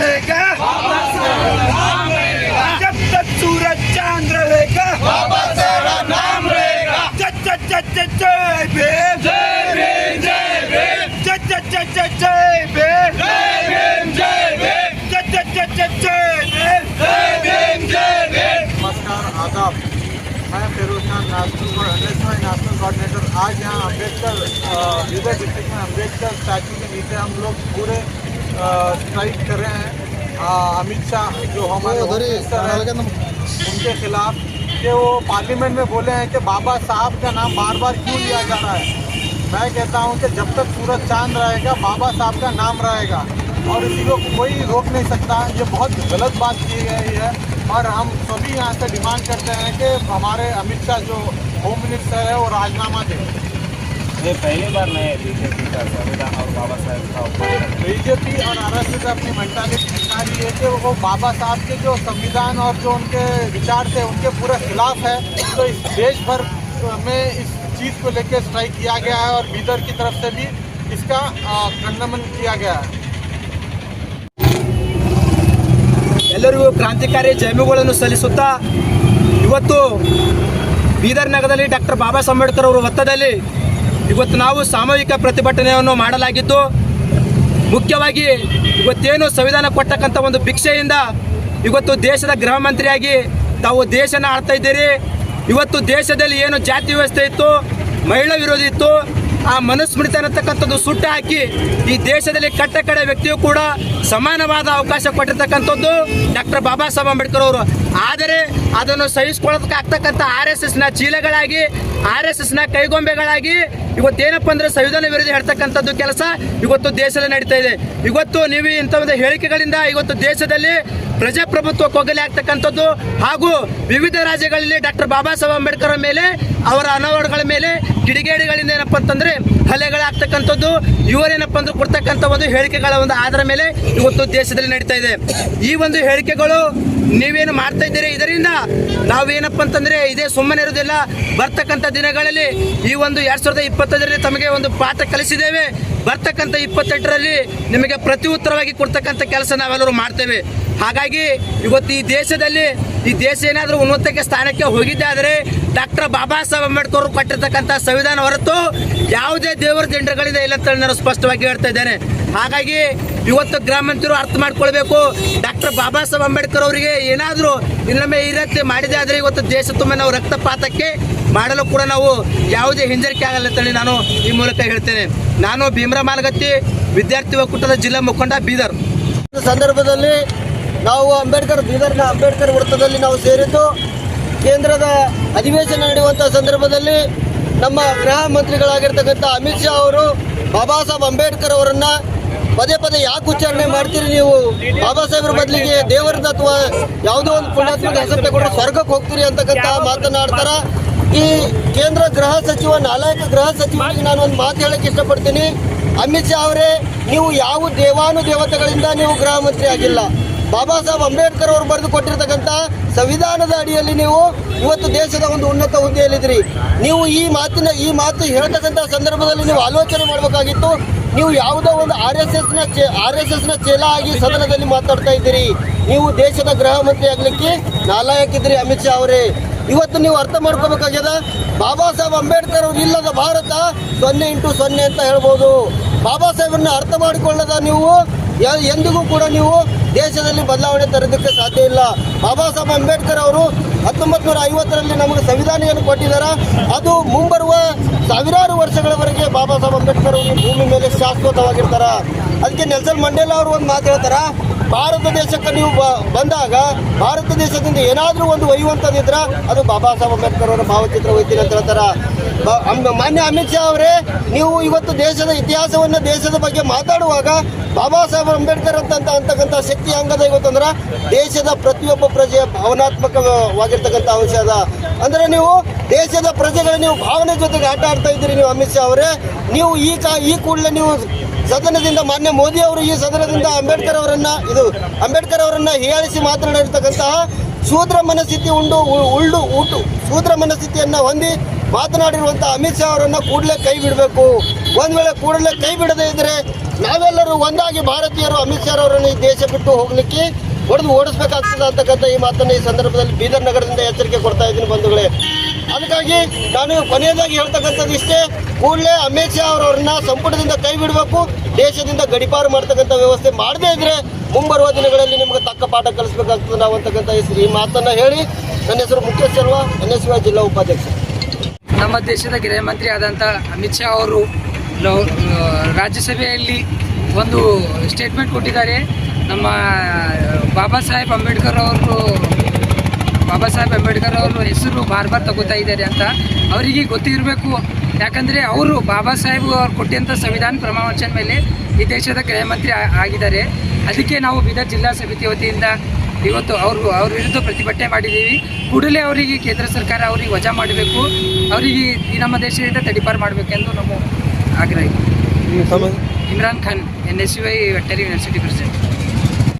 रहेगा। जब तक सूरज चाँद रहेगा, जय जय जय जय जय भीम। जय जय जय जय जय भीम। जय जय जय जय जय भीम। नमस्कार, आदाब। मैं Firoz Khan national national coordinator आज यहाँ अंबेडकर बीदर डिस्ट्रिक्ट में अंबेडकर स्टैचू के नीचे हम लोग पूरे स्ट्राइक कर रहे हैं। अमित शाह जो हमारे हैं उनके खिलाफ कि वो पार्लियामेंट में बोले हैं कि बाबा साहब का नाम बार बार क्यों लिया जा रहा है? मैं कहता हूँ कि जब तक सूरज चाँद रहेगा बाबा साहब का नाम रहेगा। और इसी को कोई रोक नहीं सकता। ये बहुत गलत बात की गई है। और हम सभी यहाँ से डिमांड करते हैं कि हमारे अमित शाह जो होम मिनिस्टर है वो राजनामा दें। ये पहली बार नहीं है बीजेपी का संविधान और बाबा साहेब का अपमान करना। बीजेपी और आर एस अपनी मेंटालिटी दिखा रही है कि वो बाबा साहब के जो संविधान और जो उनके विचार थे उनके पूरे खिलाफ है तो इस देश भर में इस चीज़ को लेकर स्ट्राइक किया गया है और बीदर की तरफ से भी इसका अ, खंडन किया गया है ಎಲ್ಲರಿಗೂ ಕ್ರಾಂತಿಕಾರಿ ಜಯಮುಗಳನ್ನು ಸಲ್ಲಿಸುತ್ತಾ ಇವತ್ತು ಬೀದರ್ ನಗರದಲ್ಲಿ ಡಾಕ್ಟರ್ ಬಾಬಾ ಸಾಹೇಬ್ ಅಂಬೇಡ್ಕರ್ ಅವರ ಒತ್ತದಲ್ಲಿ ಇವತ್ತು ನಾವು ಸಾಮೂಹಿಕ ಪ್ರತಿಭಟನೆಯನ್ನು ಮಾಡಲಾಗಿದ್ದು, ಮುಖ್ಯವಾಗಿ ಇವತ್ತೇನು ಸಂವಿಧಾನ ಕೊಟ್ಟಕ್ಕಂಥ ಒಂದು ಭಿಕ್ಷೆಯಿಂದ ಇವತ್ತು ದೇಶದ ಗೃಹ ಮಂತ್ರಿಯಾಗಿ ತಾವು ದೇಶನ ಆಡ್ತಾ ಇದ್ದೀರಿ. ಇವತ್ತು ದೇಶದಲ್ಲಿ ಏನು ಜಾತಿ ವ್ಯವಸ್ಥೆ ಇತ್ತು, ಮಹಿಳಾ ವಿರೋಧಿ ಇತ್ತು, ಆ ಮನುಸ್ಮೃತಿ ಅನ್ನತಕ್ಕಂಥದ್ದು ಸುಟ್ಟು ಹಾಕಿ ಈ ದೇಶದಲ್ಲಿ ಕಟ್ಟ ಕಡೆ ವ್ಯಕ್ತಿಯು ಕೂಡ ಸಮಾನವಾದ ಅವಕಾಶ ಕೊಟ್ಟಿರ್ತಕ್ಕಂಥದ್ದು ಡಾಕ್ಟರ್ ಬಾಬಾ ಸಾಹೇಬ್ ಅಂಬೇಡ್ಕರ್ ಅವರು. ಆದರೆ ಅದನ್ನು ಸಹಿಸ್ಕೊಳ್ಳೋದಕ್ಕೆ ಆಗ್ತಕ್ಕಂಥ ಆರ್ ಎಸ್ ಎಸ್ನ ಚೀಲಗಳಾಗಿ, ಆರ್ ಎಸ್ ಎಸ್ನ ಕೈಗೊಂಬೆಗಳಾಗಿ ಇವತ್ತೇನಪ್ಪ ಅಂದರೆ ಸಂವಿಧಾನ ವಿರೋಧಿ ಹೇಳ್ತಕ್ಕಂಥದ್ದು ಕೆಲಸ ಇವತ್ತು ದೇಶದಲ್ಲಿ ನಡೀತಾ ಇದೆ. ಇವತ್ತು ನೀವು ಇಂಥ ಒಂದು ಹೇಳಿಕೆಗಳಿಂದ ಇವತ್ತು ದೇಶದಲ್ಲಿ ಪ್ರಜಾಪ್ರಭುತ್ವ ಕೊಗಲಿ ಆಗ್ತಕ್ಕಂಥದ್ದು ಹಾಗೂ ವಿವಿಧ ರಾಜ್ಯಗಳಲ್ಲಿ ಡಾಕ್ಟರ್ ಬಾಬಾ ಸಾಹೇಬ್ ಅಂಬೇಡ್ಕರ್ ಮೇಲೆ, ಅವರ ಅನಾವರಣಗಳ ಮೇಲೆ ಕಿಡಿಗೇಡಿಗಳಿಂದ ಏನಪ್ಪ ಅಂತಂದರೆ ಹಲೆಗಳಾಗ್ತಕ್ಕಂಥದ್ದು ಇವರೇನಪ್ಪ ಅಂದ್ರೆ ಕೊಡ್ತಕ್ಕಂಥ ಒಂದು ಹೇಳಿಕೆಗಳ ಒಂದು ಆಧಾರ ಮೇಲೆ ಇವತ್ತು ದೇಶದಲ್ಲಿ ನಡೀತಾ ಇದೆ. ಈ ಒಂದು ಹೇಳಿಕೆಗಳು ನೀವೇನು ಮಾಡ್ತಾ ಇದ್ದೀರಿ. ಇದರಿಂದ ನಾವೇನಪ್ಪ ಅಂತಂದ್ರೆ ಇದೇ ಸುಮ್ಮನೆ ಇರೋದಿಲ್ಲ ಬರ್ತಕ್ಕಂಥ ದಿನಗಳಲ್ಲಿ ಈ ಒಂದು ಎರಡ್ ಸಾವಿರದ ಇಪ್ಪತ್ತೈದರಲ್ಲಿ ತಮಗೆ ಒಂದು ಪಾಠ ಕಲಿಸಿದ್ದೇವೆ. ಬರ್ತಕ್ಕಂಥ ಇಪ್ಪತ್ತೆಂಟರಲ್ಲಿ ನಿಮಗೆ ಪ್ರತಿ ಉತ್ತರವಾಗಿ ಕೊಡ್ತಕ್ಕಂಥ ಕೆಲಸ ನಾವೆಲ್ಲರೂ ಮಾಡ್ತೇವೆ. ಹಾಗಾಗಿ ಇವತ್ತು ಈ ದೇಶದಲ್ಲಿ, ಈ ದೇಶ ಏನಾದರೂ ಉನ್ನತಕ್ಕೆ ಸ್ಥಾನಕ್ಕೆ ಹೋಗಿದ್ದೆ ಆದರೆ ಡಾಕ್ಟರ್ ಬಾಬಾ ಸಾಹೇಬ್ ಅಂಬೇಡ್ಕರ್ ಅವರು ಕೊಟ್ಟಿರ್ತಕ್ಕಂಥ ಸಂವಿಧಾನ ಹೊರತು ಯಾವುದೇ ದೇವರ ಜನರುಗಳಿಂದ ಇಲ್ಲ ಅಂತ ನಾನು ಸ್ಪಷ್ಟವಾಗಿ ಹೇಳ್ತಾ ಇದ್ದೇನೆ. ಹಾಗಾಗಿ ಇವತ್ತು ಗ್ರಾಮಂತರು ಅರ್ಥ ಮಾಡ್ಕೊಳ್ಬೇಕು. ಡಾಕ್ಟರ್ ಬಾಬಾ ಸಾಹೇಬ್ ಅಂಬೇಡ್ಕರ್ ಅವರಿಗೆ ಏನಾದರೂ ಇನ್ನೊಮ್ಮೆ ಈ ರೀತಿ ಮಾಡಿದೆ ಆದರೆ ಇವತ್ತು ದೇಶ ತುಂಬ ನಾವು ರಕ್ತಪಾತಕ್ಕೆ ಮಾಡಲು ಕೂಡ ನಾವು ಯಾವುದೇ ಹಿಂಜರಿಕೆ ಆಗಲ್ಲ ಅಂತೇಳಿ ನಾನು ಈ ಮೂಲಕ ಹೇಳ್ತೇನೆ. ನಾನು ಭೀಮರ ಮಾಲಗತ್ತಿ, ವಿದ್ಯಾರ್ಥಿ ಒಕ್ಕೂಟದ ಜಿಲ್ಲಾ ಮುಖಂಡ ಬೀದರ್. ಸಂದರ್ಭದಲ್ಲಿ ನಾವು ಅಂಬೇಡ್ಕರ್ ಬೀದರ್ನ ಅಂಬೇಡ್ಕರ್ ವೃತ್ತದಲ್ಲಿ ನಾವು ಸೇರಿದ್ದು. ಕೇಂದ್ರದ ಅಧಿವೇಶನ ನಡೆಯುವಂಥ ಸಂದರ್ಭದಲ್ಲಿ ನಮ್ಮ ಗೃಹ ಮಂತ್ರಿಗಳಾಗಿರ್ತಕ್ಕಂಥ ಅಮಿತ್ ಶಾ ಅವರು, ಬಾಬಾ ಸಾಹೇಬ್ ಅಂಬೇಡ್ಕರ್ ಅವರನ್ನ ಪದೇ ಪದೇ ಯಾಕೆ ಉಚ್ಚಾರಣೆ ಮಾಡ್ತೀರಿ ನೀವು? ಬಾಬಾ ಸಾಹೇಬ್ರ ಬದಲಿಗೆ ದೇವರದ ಅಥವಾ ಯಾವುದೋ ಒಂದು ಪುಣ್ಯಾತ್ಮಕ ಹೆಸರು ತಗೊಂಡು ಸ್ವರ್ಗಕ್ಕೆ ಹೋಗ್ತೀರಿ ಅಂತಕ್ಕಂಥ ಮಾತನಾಡ್ತಾರ? ಈ ಕೇಂದ್ರ ಗೃಹ ಸಚಿವ ನಾಲಾಯಕ ಗೃಹ ಸಚಿವರಿಗೆ ನಾನು ಒಂದು ಮಾತು ಹೇಳಕ್ಕೆ ಇಷ್ಟಪಡ್ತೀನಿ. ಅಮಿತ್ ಶಾ ಅವರೇ ನೀವು ಯಾವ ದೇವಾನು ದೇವತೆಗಳಿಂದ ನೀವು ಗೃಹ ಮಂತ್ರಿ ಆಗಿಲ್ಲ. ಬಾಬಾ ಸಾಹೇಬ್ ಅಂಬೇಡ್ಕರ್ ಅವರು ಬರೆದು ಕೊಟ್ಟಿರ್ತಕ್ಕಂಥ ಸಂವಿಧಾನದ ಅಡಿಯಲ್ಲಿ ನೀವು ಇವತ್ತು ದೇಶದ ಒಂದು ಉನ್ನತ ಹುದ್ದೆಯಲ್ಲಿದ್ದೀರಿ. ನೀವು ಈ ಮಾತಿನ, ಈ ಮಾತು ಹೇಳ್ತಕ್ಕಂಥ ಸಂದರ್ಭದಲ್ಲಿ ನೀವು ಆಲೋಚನೆ ಮಾಡಬೇಕಾಗಿತ್ತು. ನೀವು ಯಾವುದೋ ಒಂದು ಆರ್ ಎಸ್ ಎಸ್ನ ಆರ್ ಎಸ್ ಎಸ್ನ ಚೇಲ ಆಗಿ ಸದನದಲ್ಲಿ ಮಾತಾಡ್ತಾ ಇದ್ದೀರಿ. ನೀವು ದೇಶದ ಗೃಹ ಮಂತ್ರಿ ಆಗ್ಲಿಕ್ಕೆ ನಾಲಾಯಕಿದ್ದೀರಿ ಅಮಿತ್ ಶಾ ಅವರೇ. ಇವತ್ತು ನೀವು ಅರ್ಥ ಮಾಡ್ಕೋಬೇಕಾಗ್ಯದ? ಬಾಬಾ ಸಾಹೇಬ್ ಅಂಬೇಡ್ಕರ್ ಅವರು ಇಲ್ಲದ ಭಾರತ ಸೊನ್ನೆ ಇಂಟು ಸೊನ್ನೆ ಅಂತ ಹೇಳ್ಬೋದು. ಬಾಬಾ ಸಾಹೇಬರನ್ನ ಅರ್ಥ ಮಾಡಿಕೊಳ್ಳದ ನೀವು? ಎಂದಿಗೂ ಕೂಡ ನೀವು ದೇಶದಲ್ಲಿ ಬದಲಾವಣೆ ತರೋದಕ್ಕೆ ಸಾಧ್ಯ ಇಲ್ಲ. ಬಾಬಾ ಸಾಹೇಬ್ ಅಂಬೇಡ್ಕರ್ ಅವರು ಹತ್ತೊಂಬತ್ತು ನೂರ ಐವತ್ತರಲ್ಲಿ ನಮಗೆ ಸಂವಿಧಾನವನ್ನು ಕೊಟ್ಟಿದ್ದಾರೆ. ಅದು ಮುಂಬರುವ ಸಾವಿರಾರು ವರ್ಷಗಳವರೆಗೆ ಬಾಬಾ ಸಾಹೇಬ್ ಅಂಬೇಡ್ಕರ್ ಅವರು ಭೂಮಿ ಮೇಲೆ ಶಾಶ್ವತವಾಗಿರ್ತಾರ. ಅದಕ್ಕೆ ನೆಲ್ಸನ್ ಮಂಡೇಲ ಅವರು ಒಂದು ಮಾತು ಹೇಳ್ತಾರ, ಭಾರತ ದೇಶಕ್ಕೆ ನೀವು ಬಂದಾಗ, ಭಾರತ ದೇಶದಿಂದ ಏನಾದರೂ ಒಂದು ಒಯ್ಯುವಂಥದ್ದಿದ್ರೆ ಅದು ಬಾಬಾ ಸಾಹೇಬ್ ಅಂಬೇಡ್ಕರ್ ಅವರ ಭಾವಚಿತ್ರ ಒಯ್ತೀನಿ ಅಂತ ಹೇಳ್ತಾರ. ಮಾನ್ಯ ಅಮಿತ್ ಶಾ ಅವರೇ, ನೀವು ಇವತ್ತು ದೇಶದ ಇತಿಹಾಸವನ್ನು ದೇಶದ ಬಗ್ಗೆ ಮಾತಾಡುವಾಗ ಬಾಬಾ ಸಾಹೇಬ್ ಅಂಬೇಡ್ಕರ್ ಅಂತ ಅಂತಕ್ಕಂಥ ಶಕ್ತಿ ಹಂಗದ ಇವತ್ತಂದ್ರೆ ದೇಶದ ಪ್ರತಿಯೊಬ್ಬ ಪ್ರಜೆಯ ಭಾವನಾತ್ಮಕವಾಗಿರ್ತಕ್ಕಂಥ ಅಂಶ ಅದ. ಅಂದ್ರೆ ನೀವು ದೇಶದ ಪ್ರಜೆಗಳ ನೀವು ಭಾವನೆ ಜೊತೆಗೆ ಆಟ ಆಡ್ತಾ ಇದ್ದೀರಿ ನೀವು ಅಮಿತ್ ಶಾ ಅವರೇ, ನೀವು ಈ ಈ ಕೂಡಲೇ ನೀವು ಸದನದಿಂದ ಮಾನ್ಯ ಮೋದಿ ಅವರು ಈ ಸದನದಿಂದ ಅಂಬೇಡ್ಕರ್ ಅವರನ್ನ, ಇದು ಅಂಬೇಡ್ಕರ್ ಅವರನ್ನ ಹೀಯಾಳಿಸಿ ಮಾತನಾಡಿರ್ತಕ್ಕಂತಹ ಶೂದ್ರ ಮನಸ್ಥಿತಿ ಉಂಡು ಉಳ್ಳು ಉಂಟು ಶೂದ್ರ ಮನಸ್ಥಿತಿಯನ್ನ ಹೊಂದಿ ಮಾತನಾಡಿರುವಂತಹ ಅಮಿತ್ ಶಾ ಅವರನ್ನು ಕೂಡಲೇ ಕೈ ಬಿಡಬೇಕು. ಒಂದು ವೇಳೆ ಕೂಡಲೇ ಕೈ ಬಿಡದೇ ಇದ್ದರೆ ನಾವೆಲ್ಲರೂ ಒಂದಾಗಿ ಭಾರತೀಯರು ಅಮಿತ್ ಶಾ ಅವರನ್ನು ಈ ದೇಶ ಬಿಟ್ಟು ಹೋಗಲಿಕ್ಕೆ ಹೊಡೆದು ಓಡಿಸ್ಬೇಕಾಗ್ತದೆ ಅಂತಕ್ಕಂಥ ಈ ಮಾತನ್ನು ಈ ಸಂದರ್ಭದಲ್ಲಿ ಬೀದರ್ ನಗರದಿಂದ ಎಚ್ಚರಿಕೆ ಕೊಡ್ತಾ ಇದ್ದೀನಿ ಬಂಧುಗಳೇ. ಅದಕ್ಕಾಗಿ ನಾನು ಕೊನೆಯದಾಗಿ ಹೇಳ್ತಕ್ಕಂಥದ್ದು ಇಷ್ಟೇ, ಕೂಡಲೇ ಅಮಿತ್ ಶಾ ಅವರವ್ರನ್ನ ಸಂಪುಟದಿಂದ ಕೈ ಬಿಡಬೇಕು, ದೇಶದಿಂದ ಗಡಿಪಾರು ಮಾಡ್ತಕ್ಕಂಥ ವ್ಯವಸ್ಥೆ ಮಾಡದೇ ಇದ್ರೆ ಮುಂಬರುವ ದಿನಗಳಲ್ಲಿ ನಿಮಗೆ ತಕ್ಕ ಪಾಠ ಕಲಿಸ್ಬೇಕಾಗ್ತದೆ ನಾವು ಅಂತಕ್ಕಂಥ ಈ- ಮಾತನ್ನು ಹೇಳಿ, ನನ್ನ ಹೆಸರು ಮುಖೇಶ್ ಶರ್ಮಾ ಎನ್ ಎಸ್ ಜಿಲ್ಲಾ ಉಪಾಧ್ಯಕ್ಷ. ನಮ್ಮ ದೇಶದ ಗೃಹ ಮಂತ್ರಿ ಆದಂಥ ಅಮಿತ್ ಶಾ ಅವರು ರಾಜ್ಯಸಭೆಯಲ್ಲಿ ಒಂದು ಸ್ಟೇಟ್ಮೆಂಟ್ ಕೊಟ್ಟಿದ್ದಾರೆ. ನಮ್ಮ ಬಾಬಾ ಸಾಹೇಬ್ ಅಂಬೇಡ್ಕರ್ ಅವರು ಬಾಬಾ ಸಾಹೇಬ್ ಅಂಬೇಡ್ಕರ್ ಅವರು ಹೆಸರು ಬಾರ್ ಬಾರ್ ತಗೋತಾ ಇದ್ದಾರೆ ಅಂತ ಅವರಿಗೆ ಗೊತ್ತಿರಬೇಕು. ಯಾಕಂದರೆ ಅವರು ಬಾಬಾ ಸಾಹೇಬ್ ಅವ್ರು ಕೊಟ್ಟಂಥ ಸಂವಿಧಾನ ಪ್ರಮಾಣವಚನ ಮೇಲೆ ಈ ದೇಶದ ಗೃಹ ಮಂತ್ರಿ ಆಗಿದ್ದಾರೆ. ಅದಕ್ಕೆ ನಾವು ಬೀದರ್ ಜಿಲ್ಲಾ ಸಮಿತಿ ವತಿಯಿಂದ ಇವತ್ತು ಅವರು ಅವ್ರ ವಿರುದ್ಧ ಪ್ರತಿಭಟನೆ ಮಾಡಿದ್ದೀವಿ. ಕೂಡಲೇ ಅವರಿಗೆ ಕೇಂದ್ರ ಸರ್ಕಾರ ಅವರಿಗೆ ವಜಾ ಮಾಡಬೇಕು. ಅವರಿಗೆ ಈ ನಮ್ಮ ದೇಶದಿಂದ ತಡಿಪಾರು ಮಾಡಬೇಕೆಂದು ನಮ್ಮ ಆಗ್ರಹ. Imran Khan N S U I veterinary university president